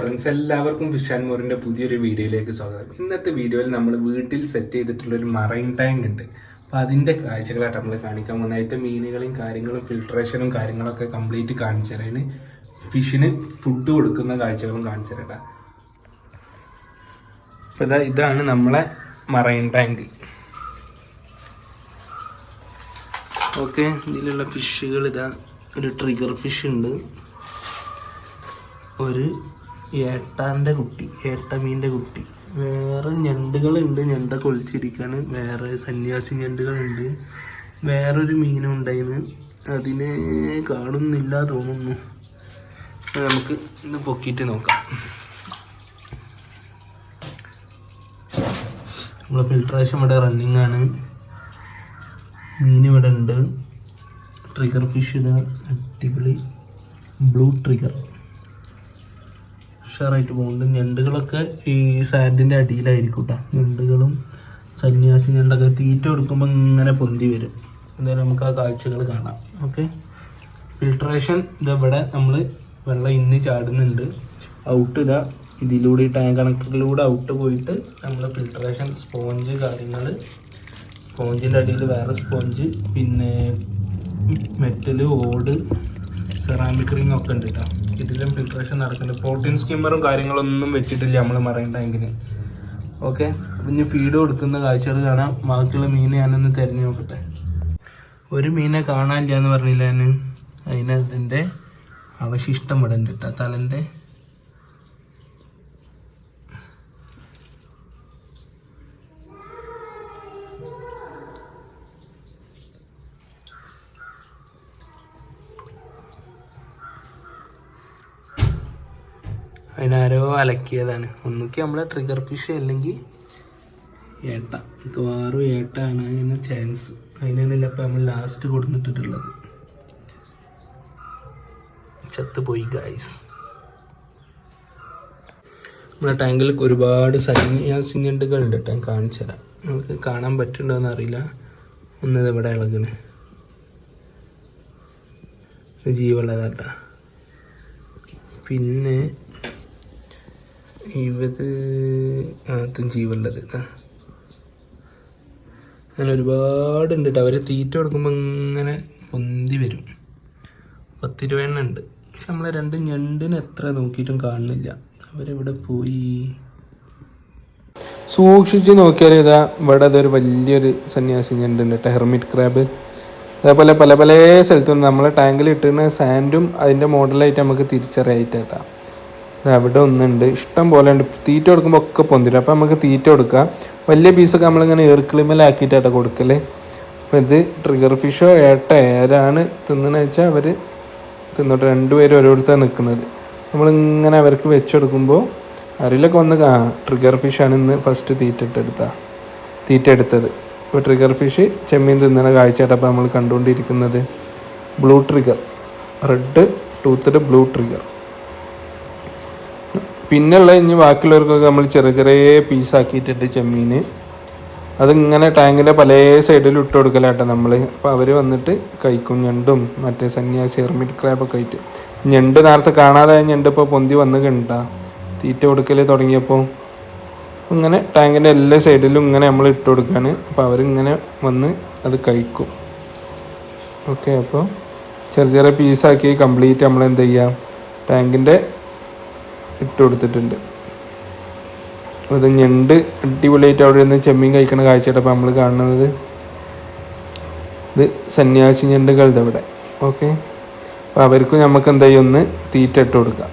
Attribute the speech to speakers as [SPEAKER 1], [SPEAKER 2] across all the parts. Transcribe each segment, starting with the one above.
[SPEAKER 1] Friends എല്ലാവർക്കും fish and മോറിന്റെ പുതിയൊരു വീഡിയോയിലേക്ക് സ്വാഗതം. ഇന്നത്തെ വീഡിയോയിൽ നമ്മൾ വീട്ടിൽ സെറ്റ് ചെയ്തിട്ടുള്ള ഒരു മറൈൻ ടാങ്ക് ഉണ്ട്. അപ്പൊ അതിന്റെ കാഴ്ചകളായിട്ട് നമ്മൾ കാണിക്കാൻ പോകുന്നത്. അതിന്റെ മീനുകളും കാര്യങ്ങളും ഫിൽട്രേഷനും കാര്യങ്ങളൊക്കെ കംപ്ലീറ്റ് കാണിച്ചു തരാം ഫിഷിന് ഫുഡ് കൊടുക്കുന്ന കാഴ്ചകളും കാണിച്ചു തരാം അപ്പം ഇതാ ഇതാണ് നമ്മളെ മറൈൻ ടാങ്ക്. ഓക്കെ ഇതിലുള്ള ഫിഷുകൾ ഇതാ ഒരു ട്രിഗർ ഫിഷ് ഉണ്ട്. ഒരു ഏട്ടാന്റെ കുട്ടി ഏട്ടമീന്റെ കുട്ടി. വേറെ ഞണ്ടുകളുണ്ട് ഞണ്ടൊക്കെ ഒളിച്ചിരിക്കാണ് വേറെ സന്യാസി ഞണ്ടുകളുണ്ട്. വേറൊരു മീനും ഉണ്ടായിന്ന് അതിനെ കാണുന്നില്ല തോന്നുന്നു. നമുക്ക് ഇന്ന് പൊക്കിയിട്ട് നോക്കാം. നമ്മളെ ഫിൽട്രേഷൻ ഇവിടെ റണ്ണിങ് ആണ്. മീൻ ഇവിടെ ഉണ്ട്. ട്രിഗർ ഫിഷ് ഇതാ. അടിപൊളി. ബ്ലൂ ട്രിഗർ ഉഷാറായിട്ട് പോകുന്നുണ്ട്. ഞണ്ടുകളൊക്കെ ഈ സാൻഡിന്റെ അടിയിലായിരിക്കും കേട്ടോ ഞണ്ടുകളും സന്യാസി ഞണ്ടൊക്കെ തീറ്റ കൊടുക്കുമ്പോൾ ഇങ്ങനെ പൊന്തി വരും. എന്തായാലും നമുക്ക് ആ കാഴ്ചകൾ കാണാം. ഓക്കെ? ഫിൽട്രേഷൻ ഇതെവിടെ നമ്മൾ വെള്ളം ഇന്ന് ചാടുന്നുണ്ട്. ഔട്ട് ഇതാ ഇതിലൂടെ ഈ ടാങ്ക് കണക്ടറിലൂടെ ഔട്ട് പോയിട്ട് നമ്മൾ ഫിൽട്രേഷൻ സ്പോഞ്ച് കാര്യങ്ങൾ. സ്പോഞ്ചിന്റെ അടിയിൽ വേറെ സ്പോഞ്ച് പിന്നെ മെറ്റൽ ഓട് സെറാമിക് റിംഗ് ഒക്കെ ഉണ്ട് കേട്ടോ ഇതിലും ഫിൽട്രേഷൻ നടക്കില്ല. പ്രോട്ടീൻ സ്കിമ്മറും കാര്യങ്ങളൊന്നും വെച്ചിട്ടില്ല നമ്മൾ മറൈൻ ടാങ്കിന് ഓക്കെ ഇനി ഫീഡ് കൊടുക്കുന്ന കാഴ്ചകൾ കാണാം. ബാക്കിയുള്ള മീനെ ഞാനൊന്ന് തിരഞ്ഞു നോക്കട്ടെ. ഒരു മീനെ കാണാനില്ല എന്ന് പറഞ്ഞില്ല ഞാൻ അതിനതിന്റെ അവശിഷ്ടം ഇവിടെ തലന്റെ അതിനാരോ അലക്കിയതാണ്. ഒന്നുകിൽ നമ്മളെ ട്രിഗർ ഫിഷ് അല്ലെങ്കിൽ ഏട്ട. മിക്കവാറും ഏട്ടാണ് അതിന് ചാൻസ് അതിനൊന്നുമില്ല ഇപ്പം നമ്മൾ ലാസ്റ്റ് കൊടുത്തിട്ടുള്ളത്. ചത്തുപോയി ഗായ്സ് നമ്മുടെ ടാങ്കിൽ ഒരുപാട് സന്യാസിഞ്ഞണ്ടുകൾ ഉണ്ട് ഞാൻ കാണിച്ചു തരാം. നമുക്ക് കാണാൻ പറ്റുന്നുണ്ടോ എന്ന് അറിയില്ല. ഒന്നത് ഇവിടെ ഇളകണ്? ജീവുള്ളതാട്ടാ. പിന്നെ ഇത് ആത്തും ജീവുള്ളത് അങ്ങനെ ഒരുപാടുണ്ട് കേട്ടോ അവർ തീറ്റ കൊടുക്കുമ്പോൾ ഇങ്ങനെ പൊന്തി വരും. പത്തിരുപതെണ്ണ ഉണ്ട്. പക്ഷെ നമ്മളെ രണ്ട് ഞണ്ടിന് എത്ര നോക്കിയിട്ടും കാണുന്നില്ല. അവരെവിടെ പോയി? സൂക്ഷിച്ച് നോക്കിയാൽ ഇതാ ഇവിടെ അതൊരു വലിയൊരു സന്യാസി ഞണ്ടുണ്ട് കേട്ടോ ഹെർമിറ്റ് ക്രാബ്. അതേപോലെ പല പല സ്ഥലത്തും നമ്മളെ ടാങ്കിൽ ഇട്ടുന്ന സാൻഡും അതിന്റെ മോഡലായിട്ട് നമുക്ക് തിരിച്ചറിയായിട്ടാ അവിടെ ഒന്നുണ്ട്. ഇഷ്ടം പോലെ ഉണ്ട്. തീറ്റ കൊടുക്കുമ്പോൾ ഒക്കെ പൊന്തിരും. അപ്പോൾ നമുക്ക് തീറ്റ കൊടുക്കാം. വലിയ പീസൊക്കെ നമ്മളിങ്ങനെ ഏർക്കിളിമലാക്കിയിട്ടാണ് കൊടുക്കൽ അപ്പോൾ ഇത് ട്രിഗർ ഫിഷോ ഏട്ട ഏരാണ് തിന്നണെന്ന് വെച്ചാൽ അവർ തിന്നോട്ട്. രണ്ടുപേരും ഓരോരുത്തർ നിൽക്കുന്നത് നമ്മളിങ്ങനെ അവർക്ക് വെച്ചെടുക്കുമ്പോൾ അറിയില്ലൊക്കെ വന്ന് ആ ട്രിഗർ ഫിഷാണ് ഇന്ന് ഫസ്റ്റ് തീറ്റ ഇട്ടെടുത്ത തീറ്റ എടുത്തത്. ഇപ്പോൾ ട്രിഗർ ഫിഷ് ചെമ്മീൻ തിന്നണ കാഴ്ചയായിട്ട് അപ്പോൾ നമ്മൾ കണ്ടുകൊണ്ടിരിക്കുന്നത്. Blue trigger red toothed blue trigger പിന്നെയുള്ള ഇനി ബാക്കിയുള്ളവർക്കൊക്കെ നമ്മൾ ചെറിയ ചെറിയ പീസാക്കിയിട്ടുണ്ട് ചെമ്മീൻ. അതിങ്ങനെ ടാങ്കിന്റെ പല സൈഡിലും ഇട്ട് കൊടുക്കലാട്ടോ നമ്മൾ അപ്പോൾ അവർ വന്നിട്ട് കഴിക്കും ഞണ്ടും മറ്റേ സന്യാസി എർമിറ്റ് ക്രാബൊക്കെ ആയിട്ട്. ഞണ്ട് നേരത്തെ കാണാതായ ഞണ്ട് ഇപ്പോൾ പൊന്തി വന്ന് കണ്ടാ തീറ്റ കൊടുക്കൽ തുടങ്ങിയപ്പോൾ ഇങ്ങനെ ടാങ്കിന്റെ എല്ലാ സൈഡിലും ഇങ്ങനെ നമ്മൾ ഇട്ട് കൊടുക്കുകയാണ് അപ്പോൾ അവരിങ്ങനെ വന്ന് അത് കഴിക്കും. ഓക്കെ അപ്പോൾ ചെറിയ ചെറിയ പീസാക്കി കംപ്ലീറ്റ് നമ്മൾ എന്ത് ചെയ്യുക ടാങ്കിന്റെ ഇട്ട് കൊടുത്തിട്ടുണ്ട് അത് ഞണ്ട് അടിപൊളിയായിട്ട് അവിടെ നിന്ന് ചെമ്മീൻ കഴിക്കുന്ന കാഴ്ചയുടെ അപ്പോൾ നമ്മൾ കാണുന്നത്. ഇത് സന്യാസി ഞണ്ടുകളുടെ ഇവിടെ ഓക്കെ? അപ്പോൾ അവർക്കും നമുക്ക് എന്തായി? ഒന്ന് തീറ്റ ഇട്ട് കൊടുക്കാം.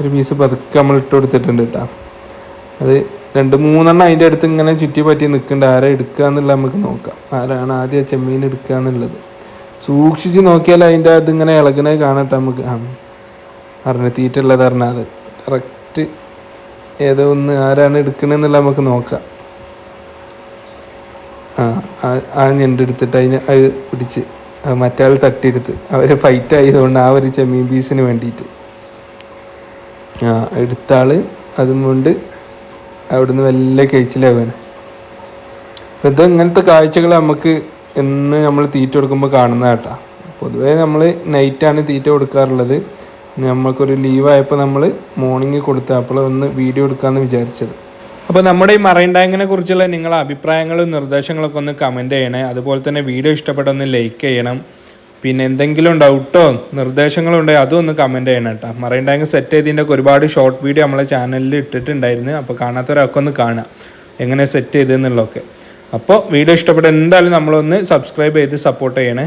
[SPEAKER 1] ഒരു പീസ് പതുക്കെ നമ്മൾ ഇട്ട് കൊടുത്തിട്ടുണ്ട് കേട്ടോ. അത് രണ്ട് മൂന്നെണ്ണം അതിന്റെ അടുത്ത് ഇങ്ങനെ ചുറ്റി പറ്റി നിൽക്കുന്നുണ്ട് ആരാ എടുക്കുക എന്നുള്ളത് നമുക്ക് നോക്കാം. ആരാണ് ആദ്യം ചെമ്മീൻ എടുക്കുക എന്നുള്ളത് സൂക്ഷിച്ച് നോക്കിയാൽ അതിന്റെ അത് ഇങ്ങനെ ഇളകണേ കാണട്ടെ നമുക്ക്. ആ. അറിഞ്ഞ തീറ്റ ഉള്ളത് അറിഞ്ഞാൽ അത്. കറക്റ്റ് ഏതോ ഒന്ന് ആരാണ് എടുക്കണമെന്നുള്ള നമുക്ക് നോക്കാം. ആ ആ- ആ ഞണ്ട് എടുത്തിട്ട് അതിന് അത് പിടിച്ച് അത് മറ്റേ ആൾ തട്ടിയെടുത്ത് അവർ ഫൈറ്റ് ആയതുകൊണ്ട് ആ ഒരു ചെമ്മീൻ പീസിന് വേണ്ടിയിട്ട്. ആ എടുത്ത ആൾ അതും കൊണ്ട് അവിടുന്ന് വല്ല കഴിച്ചിലാവാണ്. അപ്പം ഇത് ഇങ്ങനത്തെ കാഴ്ചകൾ നമുക്ക് എന്ന് നമ്മൾ തീറ്റ കൊടുക്കുമ്പോൾ കാണുന്ന കേട്ടാ. പൊതുവേ നമ്മൾ നൈറ്റാണ് തീറ്റ കൊടുക്കാറുള്ളത്.
[SPEAKER 2] നമ്മൾക്കൊരു ലീവായപ്പോൾ നമ്മൾ മോർണിംഗ് കൊടുത്ത അപ്പോൾ ഒന്ന് വീഡിയോ എടുക്കാമെന്ന് വിചാരിച്ചത്. അപ്പോൾ നമ്മുടെ ഈ മറൈൻ ടാങ്കിനെ കുറിച്ചുള്ള നിങ്ങളുടെ അഭിപ്രായങ്ങളും നിർദ്ദേശങ്ങളൊക്കെ ഒന്ന് കമന്റ് ചെയ്യണേ. അതുപോലെ തന്നെ വീഡിയോ ഇഷ്ടപ്പെട്ട ഒന്ന് ലൈക്ക് ചെയ്യണം. പിന്നെ എന്തെങ്കിലും ഡൗട്ടോ നിർദ്ദേശങ്ങളോ ഉണ്ടെങ്കിൽ അതും ഒന്ന് കമന്റ് ചെയ്യണം കേട്ടോ. മറൈൻ ടാങ്ക് സെറ്റ് ചെയ്തതിന്റെ ഒക്കെ ഒരുപാട് ഷോർട്ട് വീഡിയോ നമ്മളെ ചാനലിൽ ഇട്ടിട്ടുണ്ടായിരുന്നു. അപ്പോൾ കാണാത്തവരൊക്കെ ഒന്ന് കാണാം. എങ്ങനെ സെറ്റ് ചെയ്തെന്നുള്ളതൊക്കെ. അപ്പോൾ വീഡിയോ ഇഷ്ടപ്പെട്ട എന്തായാലും നമ്മളൊന്ന് സബ്സ്ക്രൈബ് ചെയ്ത് സപ്പോർട്ട് ചെയ്യണേ.